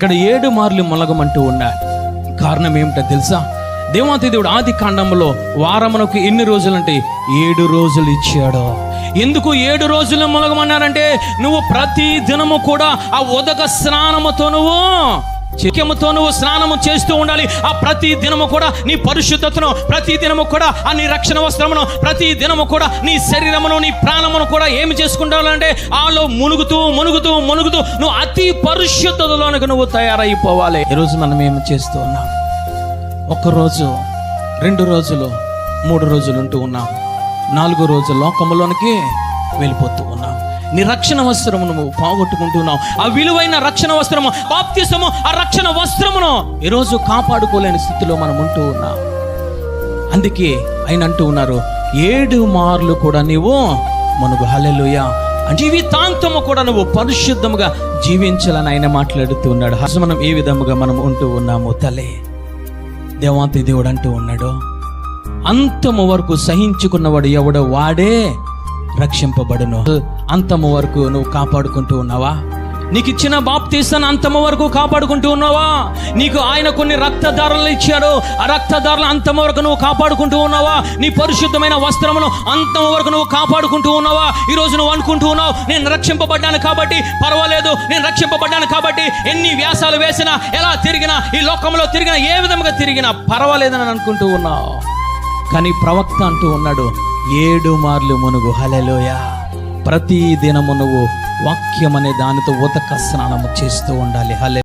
ఇక్కడ ఏడు మార్లు మొలగమంటూ ఉన్నా కారణం ఏమిటో తెలుసా? దేవాతి దేవుడు ఆది కాండంలో వారమునకు ఎన్ని రోజులంటే ఏడు రోజులు ఇచ్చాడు. ఎందుకు ఏడు రోజులు మొలగమన్నారంటే నువ్వు ప్రతి దినము కూడా ఆ ఉదక స్నానముతో నువ్వు చిక్కెముతో నువ్వు స్నానము చేస్తూ ఉండాలి. ఆ ప్రతి దినము కూడా నీ పరిశుద్ధతను ప్రతి దినము కూడా ఆ నీ రక్షణ వస్త్రమును ప్రతి దినము కూడా నీ శరీరమును నీ ప్రాణమును కూడా ఏమి చేసుకుంటావాలంటే ఆలో మునుగుతూ మునుగుతూ మునుగుతూ నువ్వు అతి పరిశుద్ధతలోనికి నువ్వు తయారైపోవాలి. ఈరోజు మనం ఏమి చేస్తూ ఉన్నాం? ఒక్క రోజు రెండు రోజులు మూడు రోజులు ఉంటూ ఉన్నాం. నాలుగో రోజు లోకంలోనికి వెళ్ళిపోతూ ఉన్నాం నీ రక్షణ వస్త్రము నువ్వు పోగొట్టుకుంటున్నావు ఆ విలువైన రక్షణ వస్త్రము బాప్తిసము ఆ రక్షణ వస్త్రమును ఈరోజు కాపాడుకోలేని స్థితిలో మనం ఉంటూ ఉన్నాం. అందుకే ఆయన అంటూ ఉన్నారు ఏడు మార్లు కూడా నీవు మనకు హలెలుయ జీవితాంతము కూడా నువ్వు పరిశుద్ధముగా జీవించాలని ఆయన మాట్లాడుతూ ఉన్నాడు. అసలు మనం ఏ విధముగా మనం ఉంటూ ఉన్నాము తలే దేవాంతి దేవుడు అంటూ ఉన్నాడు అంతము వరకు సహించుకున్నవాడు ఎవడో వాడే రక్షింపబడును. అంతము వరకు నువ్వు కాపాడుకుంటూ ఉన్నావా? నీకు ఇచ్చిన బాప్తీస్తాను అంతము వరకు కాపాడుకుంటూ ఉన్నావా? నీకు ఆయన కొన్ని రక్తధారలు ఇచ్చాడు. ఆ రక్తధారలు అంతము వరకు నువ్వు కాపాడుకుంటూ ఉన్నావా? నీ పరిశుద్ధమైన వస్త్రమును అంతము వరకు నువ్వు కాపాడుకుంటూ ఉన్నావా? ఈ రోజు నువ్వు అనుకుంటూ ఉన్నావు నేను రక్షింపబడ్డాను కాబట్టి పర్వాలేదు నేను రక్షింపబడ్డాను కాబట్టి ఎన్ని వ్యాసాలు వేసినా ఎలా తిరిగినా ఈ లోకంలో తిరిగినా ఏ విధంగా తిరిగినా పర్వాలేదని అనుకుంటూ ఉన్నావు. కానీ ప్రవక్త అంటూ ఉన్నాడు ఏడు మార్లు మునుగు హలలోయ ప్రతి దినము నువ్వు వాక్యం అనే దానితో ఉతక స్నానము చేస్తూ ఉండాలి హలే